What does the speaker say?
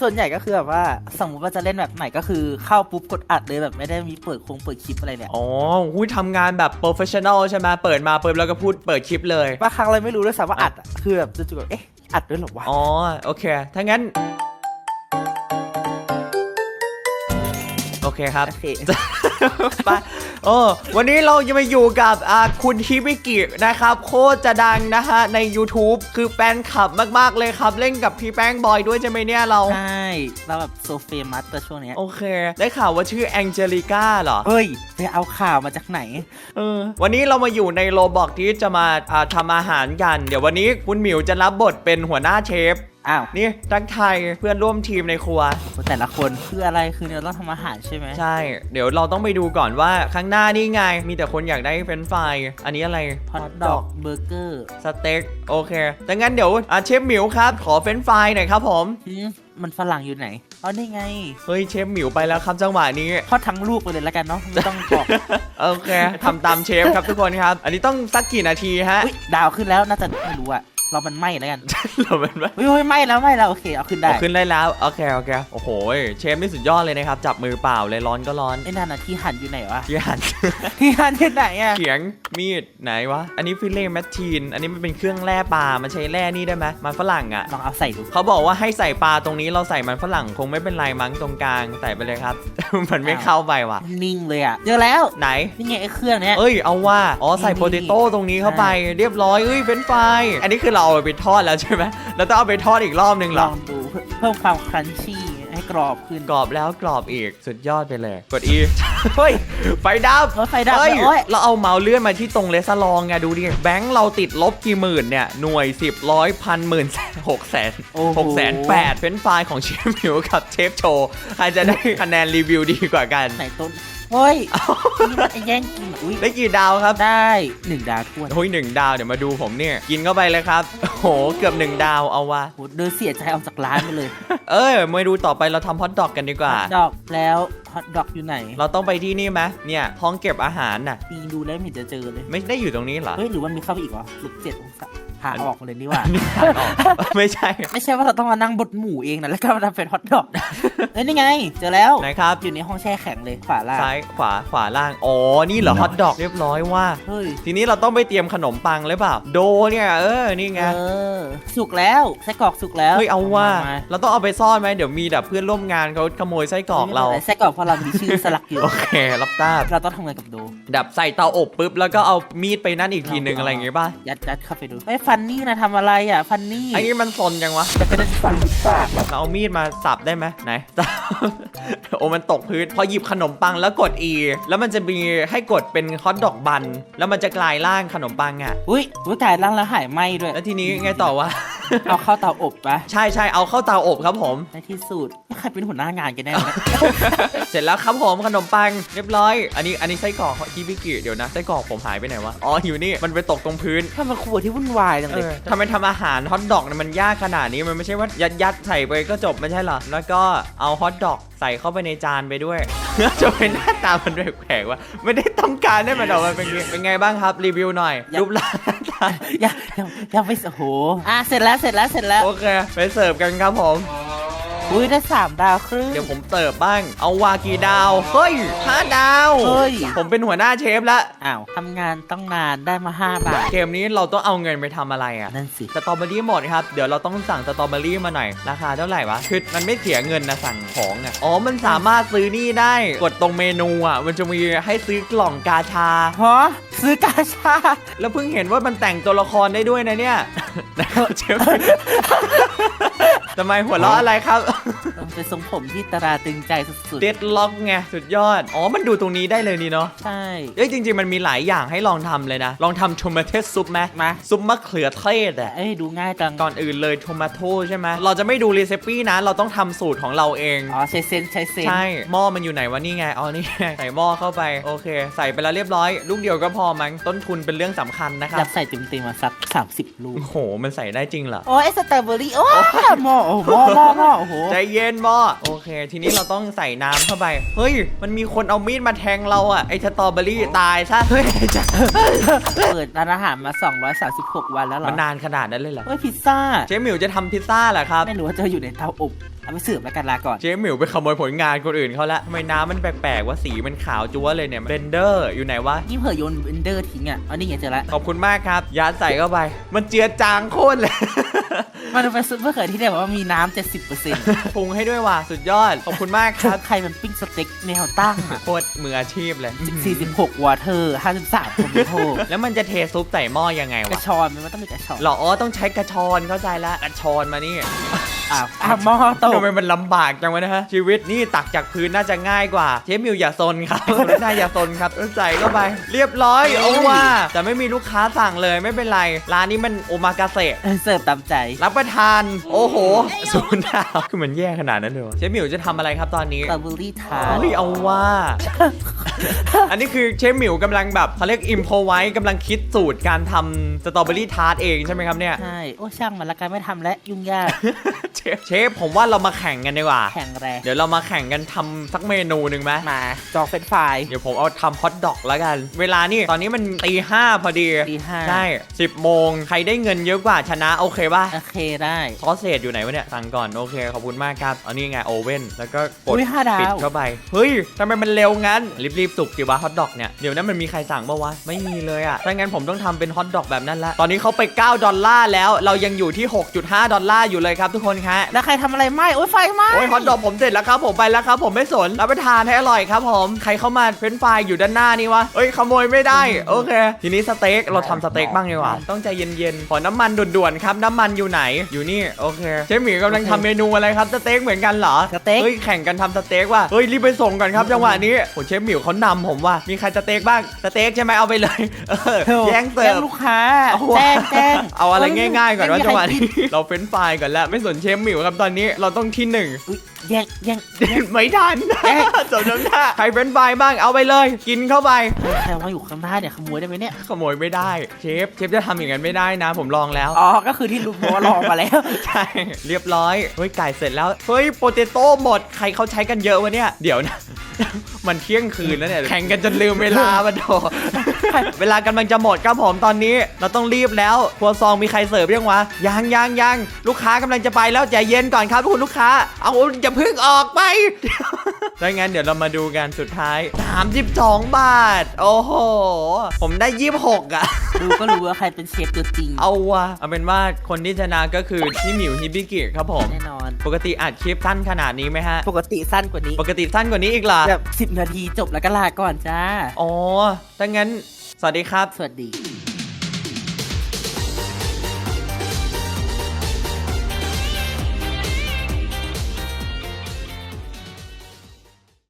ส่วนใหญ่ก็คือแบบว่าสมมติว่าจะเล่นแบบไหนก็คือเข้าปุ๊บกดอัดเลยแบบไม่ได้มีเปิดคงเปิดคลิปอะไรเนี่ยอ๋อหุ้ยทำงานแบบโปรเฟชชั่นอลใช่ไหมเปิดมาเปิดแล้วก็พูดเปิดคลิปเลยบางครั้งเราไม่รู้ด้วยซ้ำว่าอัดอะคือแบบจู่ๆแบบเอ๊ะอัดด้วยเหรอวะ อ๋อ โอเค ถ้างั้น เคครับโอเค ไปโอ้วันนี้เราจะมาอยู่กับอ่าคุณฮิบิกินะครับ โคตรจะดังนะฮะ ใน YouTube คือแฟนคลับมาก ๆ เลยครับ เล่นกับพี่แป้งบอยด้วยใช่ไหมเนี่ยเรา ใช่เราแบบโซเฟมัสแต่ช่วงเนี้ยโอเค ได้ข่าวว่าชื่อแองเจลิก้าเหรอ เฮ้ย ไปเอาข่าวมาจากไหน เออวันนี้เรามาอยู่ในโรบอกที่จะมาอ่าทำอาหารกัน เดี๋ยววันนี้คุณหมิวจะรับบทเป็นหัวหน้าเชฟ อ้าว นี่ทักไทายเพื่อนร่วมทีมในครัว แต่ละคนคืออะไรคือเราต้องทำอาหารใช่ไหมใช่ เดี๋ยวเราต้องไปดูก่อนว่าข้างหน้านี่ไง มีแต่คนอยากได้เฟรนช์ฟรายอันนี้อะไรฮอทดอกเบอร์เกอร์สเต็กโอเคดังนั้นเดี๋ยวอะเชฟหมิวครับ ขอเฟรนช์ฟรายหน่อยครับผมมันฝรั่งอยู่ไหนอ๋อนี่ไงเฮ้ยเชฟหมิวไปแล้วครับจังหวะนี้ ทอดทั้งลูกไปเลยแล้วกันเนาะไม่ต้องบอกโอเคทำตามเชฟครับทุกคนครับ อันนี้ต้องสักกี่นาทีฮะอุ๊ยดาวขึ้นแล้วน่าจะไม่รู้อะ เรามันไหม้แล้วกันเราเป็นว่าเฮ้ยเฮ้ยไหม้แล้วไหม้แล้วโอเคเอาขึ้นได้เอาขึ้นได้แล้วโอเคโอเคโอ้โหเชฟนี่สุดยอดเลยนะครับจับมือเปล่าเลยร้อนก็ร้อนไอ้นั่นน่ะที่หั่นอยู่ไหนวะที่หันที่หั่นที่ไหนอะเขียงมีดไหนวะอันนี้ฟิลเล่แมชชีนอันนี้มันเป็นเครื่องแร่ปลามันใช้แร่นี่ได้ไหมมันฝรั่งอะลองเอาใส่ดูเขาบอกว่าให้ใส่ปลาตรงนี้เราใส่มันฝรั่งคงไม่เป็นไรมั้งตรงกลางใส่ไปเลยครับมันไม่เข้าไปว่ะนิ่งเลยอะเจอแล้วไหนนี่ไงไอ้เครื่องเนี้ยเอ้ยเอาว่าอ๋อใส่นี่โปเตโต้ตรงนี้เข้าไป เรียบร้อยเอ้ยเฟรนช์ฟรายอันนี้คือเราเอาไปทอดแล้วใช่ไหมแล้วต้องเอาไปทอดอีกรอบนึงเหรลอองดูเพิ่มความครันชี่ให้กรอบขึ้นกรอบแล้วกรอบอีกสุดยอดไปเลย กด E เฮ้ยไฟดับ รถไฟดับเฮ้ยโอ้ยเราเอาเมาส์เลื่อนมาที่ตรงเลสลองไงดูดิแบงค์เราติดลบกี่หมื่นเนี่ยหน่วยสิบร้อยพันหมื่นหกแสนโอ้โหหกแสนแปดเป็นไฟล์ของเชฟมิวกับเชฟโชว์ใครจะได้คะแนนรีวิวดีกว่ากัน ไหนต้น เฮ้ยนี่มันไอ้แย่งกินอุ้ยได้กี่ดาวครับได้หนึ่งดาวทวนโอ้ยหนึ่งดาวเดี๋ยวมาดูผมเนี่ย กินเข้าไปเลยครับโอ้โหเกือบหนึ่งดาวเอาวะโหเดินเสียใจออกจากร้านไปเลย เออมาดูต่อไปเราทำฮอทดอกกันดีกว่า ดอกแล้วฮอตดอกอยู่ไหนเราต้องไปที่นี่ไหมเนี่ยห้องเก็บอาหารน่ะปีนดูแล้วไม่เห็นจะเจอเลย ไม่ได้อยู่ตรงนี้เหรอเฮ้ยหรือว่ามีเข้าไปอีกวะลบเจ็ดองศา พาออกมาเลยนี่หว่านี่ทางออกไม่ใช่ ไม่ใช่ว่าเราต้องมานั่งบดหมูเองนะแล้วก็มาทำเป็นฮอตดอกเอ้ยนี่ไง เจอแล้วไหนครับ อยู่ในห้องแช่แข็งเลยขวาล่างซ้ายขวาขวาล่าง อ๋อ นี่เหรอฮอทดอกเรียบร้อยว่า เฮ้ย ทีนี้เราต้องไปเตรียมขนมปังหรือเปล่า โดเนี่ยเออ นี่ไง เออ สุกแล้วไส้กรอกสุกแล้ว เฮ้ย เอาว่ามเราต้องเอาไปซ่อนไหมเดี๋ยวมีแบบเพื่อนร่วมงานเขาขโมยไส้กรอกเราไม่ป็นไไส้กรอกเพราะเรามีชื่อสลักอยู่ โอเค รับทราบ เราต้องทำงานกับโด ดับใส่เตาอบปุ๊บแล้วก็เอามีดไปนั่นอีกทีนึงอะไรอย่างงี้ป่ะ ยัดยัดเข้าไปดูไอ้ยฟันนี่นะทำอะไรอะ ฟันนี่ไอ้นี่มันซนจังวะจะเป็นฟันหรือเปล่าเราเอามีดมาสับได้ไหมไหนโอ้มันตกพื้น พอหยิบขนมปังแล้วกด E แล้วมันจะมีให้กดเป็นฮอทดอกบัน แล้วมันจะกลายร่างขนมปังอะ อุ้ยอุ้ยตายล่างแล้วหายไหมด้วย แล้วทีนี้ไงต่อวะ เอาเข้าเตาอบปะใช่ใช่เอาเข้าเตาอบครับผม ในที่สุดใครเป็นหัวหน้างานกันแน่วะ เสร็จแล้วครับผมขนมปังเรียบร้อย อันนี้อันนี้ไส้กรอกที่พิกิเดี๋ยวนะไส้กรอกผมหายไปไหนวะอ๋ออยู่นี่มันไปตกตรงพื้นถ้ามันครัวที่วุ่นวายจังเอเลยอทำไมทำอาหารฮอทดอกเนี่ยมันยากขนาดนี้มันไม่ใช่ว่ายัดยัดใส่ไปก็จบไม่ใช่เหรอแล้วก็เอาฮอทดอกใส่เข้าไปในจานไปด้วย จะเป็นหน้าตามันแปลกๆว่าไม่ได้ต้องการให้มันออกมาเป็นไงเป็นไงบ้างครับรีวิวหน่อยรูปร่างหน้าตายังยังยังไม่โอ้โหอะเสร็จแล้วเสร็จแล้วเสร็จแล้ว โอเค ไปเสิร์ฟกันครับผม อุ้ยได้สามดาวครึ่ง เดี๋ยวผมเสิร์ฟบ้าง เอาวากี่ดาว เฮ้ยห้าดาวเฮ้ย ผมเป็นหัวหน้าเชฟแล้วอ้าวทำงานต้องนานได้มาห้าบาท เกมนี้เราต้องเอาเงินไปทำอะไรอะ นั่นสิ สตรอเบอรี่หมดครับ เดี๋ยวเราต้องสั่งสตรอเบอรี่มาหน่อย ราคาเท่าไหร่วะ คือมันไม่เสียเงินนะสั่งของอะ อ๋อ มันสามารถซื้อนี่ได้ กดตรงเมนูอะ มันจะมีให้ซื้อกล่องกาชา ฮะซื้อกาชา แล้วเพิ่งเห็นว่ามันแต่งตัวละครได้ด้วยนะเนี่ย นะครับเชฟ ทำไมหัวเราะอะไรครับเป็นทรงผมที่ตราตรึงใจสุดเด็ดล็อกไงสุดยอด อ๋อ มันดูตรงนี้ได้เลยนี่เนาะ ๆ ใช่ เอ้ยจริง ๆ มันมีหลายอย่างให้ลองทำเลยนะ ลองทำโทมาเทสซุปไหมมา ซุปมะเขือเทศอะเอ้ยดูง่ายจังก่อนอื่นเลยโทมาโตใช่ไหมเราจะไม่ดูรีเซปปี้นะ เราต้องทำสูตรของเราเอง อ๋อใช้เซนใช้เซนใช่ หม้อมันอยู่ไหนวะนี่ไง อ๋อ นี่ไง ใส่หม้อเข้าไป โอเค ใส่ไปแล้วเรียบร้อย ลูกเดียวก็พอมั้ง ต้นทุนเป็นเรื่องสำคัญนะครัอบยากใส่เต็มๆมาสัก 30 ลูก โอ้โห มันใส่ได้จริงเหรอ โอ้ยสตรอเบอรี่โอ้ยหม้อโอ้โหหม้อหม้อหม้อโอ้โหใจเย็นหม้อโอเค ทีนี้เราต้องใส่น้ำเข้าไป เฮ้ย มันมีคนเอามีดมาแทงเราอะไอ้สตรอเบอรี่ตายซะ เฮ้ยจะเปิดร้านอาหารมา 236 วันแล้วเหรอมันนานขนาดนั้นเลยเหรอเฮ้ยพิซซ่าเจ๊หมิวจะทำพิซซ่าเหรอครับ ไม่รู้ว่าจะอยู่ในเตาอบ เอาไปเสิร์ฟแล้วกันลาก่อนเจ๊หมิวไปขโมยผลงานคนอื่นเขาละทำไมน้ำมันแปลกๆว่าสีมันขาวจั๊วเลยเนี่ยเบนเดอร์อยู่ไหนวะยิ่งเผยโยนเบนเดอร์ทิ้งอะอันนี้ไงเจอละขอบคุณมากครับยัดใส่เข้าไป มันเจือจางโคตรเลยมันเป็นซุปเปอร์เขือที่ได้บอกว่ามีน้ำเจ็ดสิบเปอร์เซ็นต์ปรุงให้ด้วยว่ะสุดยอดขอบคุณมากครับใครมันปิ้งสเต็กแนวตั้งอะโคตรมืออาชีพเลย46วอเตอร์53โทมิโตแล้วมันจะเทซุปใส่หม้อยังไงกระวะชอนมันต้องมีกระชอนหรออ๋อต้องใช้กระชอนเข้าใจละกระชอนมานี่ อ้าวอ้าวหม้อตกทำไมมันลำบากจังวะนะฮะชีวิตนี่ตักจากพื้นน่าจะง่ายกว่าเชฟมิวอย่าซนครับน่าอย่าซนครับเออใส่เข้าไป เรียบร้อยเอาว่าแต่ไม่มีลูกค้าสั่งเลยไม่เป็นไร ร้านนี้มันโอมากาเสะเออเสิร์ฟตามใจ รับประทาน โอ้โหศูนย์ดาวคือมันแย่ขนาดนั้นเลยวะเชฟมิวจะทำอะไรครับตอนนี้สตรอเบอรี่ทาร์ตเฮ้ยเอาว่าอันนี้คือเชฟหมิวกำลังแบบเขาเรียกอิมพอไว้กำลังคิดสูตรการทำสตรอเบอรี่ทาร์ตเองใช่ไหมครับเนี่ย ใช่ โอ้ช่างมันละกันไม่ทำและยุ่งยากเชฟเชฟผมว่าเรามาแข่งกันดีกว่า แข่งแรงเดี๋ยวเรามาแข่งกันทำสักเมนูหนึ่งไหมมาจองเฟรนช์ฟราย เดี๋ยวผมเอาทำฮอทดอกแล้วกัน เวลานี่ตอนนี้มันตีห้าพอดีตีห้า ใช่สิบโมงใครได้เงินเยอะกว่าชนะโอเคป่ะ โอเคได้ ซอสเศษอยู่ไหนวะเนี่ยสั่งก่อนโอเคขอบคุณมากครับอันนี้ไงโอเว่นแล้วก็กดอุ้ยห้าดาปิดวเข้าไป เฮ้ยทำไมมันเร็วงั้น รีบๆสุกดิวะฮอทดอกเนี่ย เดี๋ยวนั้นมันมีใครสั่งเมื่อวะ ไม่มีเลยอะถ้างั้นผมต้องทำเป็นฮอทดอกแบบนั้นละ ตอนนี้เขาไป 9 ดอลลาร์แล้วเรายังอยู่ที่ 6.5 ดอลลาร์อยู่เลยครับทุกคนคะแล้วใครทำอะไรไหมโอ้ยไฟไหมโอ้ยฮอทดอกผมเสร็จแล้วครับผมไปแล้วครับผมไม่สนรับประทานให้อร่อยครับผมใครเข้ามาเฟรนช์ฟรายอยู่ด้านหน้านี่วะเอ้ยขโมยไม่ได้โอเค ทีนี้สเต็กเราทำสเต็กบ้างดีกว่าต้องใจเย็นๆขอน้ำมันด่วนๆครับน้ำมันอยู่ไหนอยู่นี่โอเคเชฟหมีกำลังทำเมนูอะไรครับสเต็กเหมือนกันเหรอสเต็ก เฮ้ยแข่งกันทำสเต็กว่ะเฮ้ยรีบไปส่งก่อนครับจังหวะนี้โหเชฟหมิวเขานำผมว่ะมีใครสเต็กบ้างสเต็กใช่ไหมเอาไปเลยเออแย่งเสิแจ้ร์งฟลูกค้าเอาแจ้งแจ้งเอาอะไรง่ายๆก่อนว่าไม่มีจังหวะใครนี้ เราเฟ้นไฟรายก่อนแล้วไม่สนเชฟหมิวครับตอนนี้เราต้องที่หนึ่งอุ๊ยแย่งแย่งไม่ทันเอ๊ะสมน้ำหน้าใครเป็นไฟรายบ้างเอาไปเลย กินเข้าไปเฮ้ยใครมาอยู่ข้างหน้าเนี่ยขโมยได้ไหมเนี่ยขโมยไม่ได้เชฟเชฟจะทำอย่างนั้นไม่ได้นะ ผมลองแล้วอ๋อก็คือที่รู้บอกว่าลองมาแล้วใช่เรียบร้อยเฮ้ยไก่เสร็จแล้วเฮ้ยโปเตโต้หมดใครเขาใช้กันเยอะวะเนี่ยเดี๋ยวนะมันเที่ยงคืนแล้วเนี่ยแข่งกันจนลืมเวลามาโด เวลากำลังจะหมดครับผมตอนนี้ เราต้องรีบแล้วครัวซองมีใครเสิร์ฟยังวะยังยังยังลูกค้ากำลังจะไปแล้วใจเย็นก่อนครับคุณลูกค้า เอาอย่าเพิ่งออกไปดังนั้นเดี๋ยวเรามาดูกันสุดท้าย 32 บาท โอ้โห ผมได้ 26 อะ ดูก็รู้ว่าใครเป็นเชฟตัวจริง เอาวะเอาเป็นว่าคนที่ชนะก็คือพี่หมิวฮิบิกิครับผม แน่นอน ปกติอัดคลิปสั้นขนาดนี้ไหมฮะ ปกติสั้นกว่านี้ ปกติสั้นกว่านี้อีกเหรอแบบ 10 นาทีจบแล้วก็ลาก่อนจ้า อ๋อถ้างั้น สวัสดีครับ สวัสดี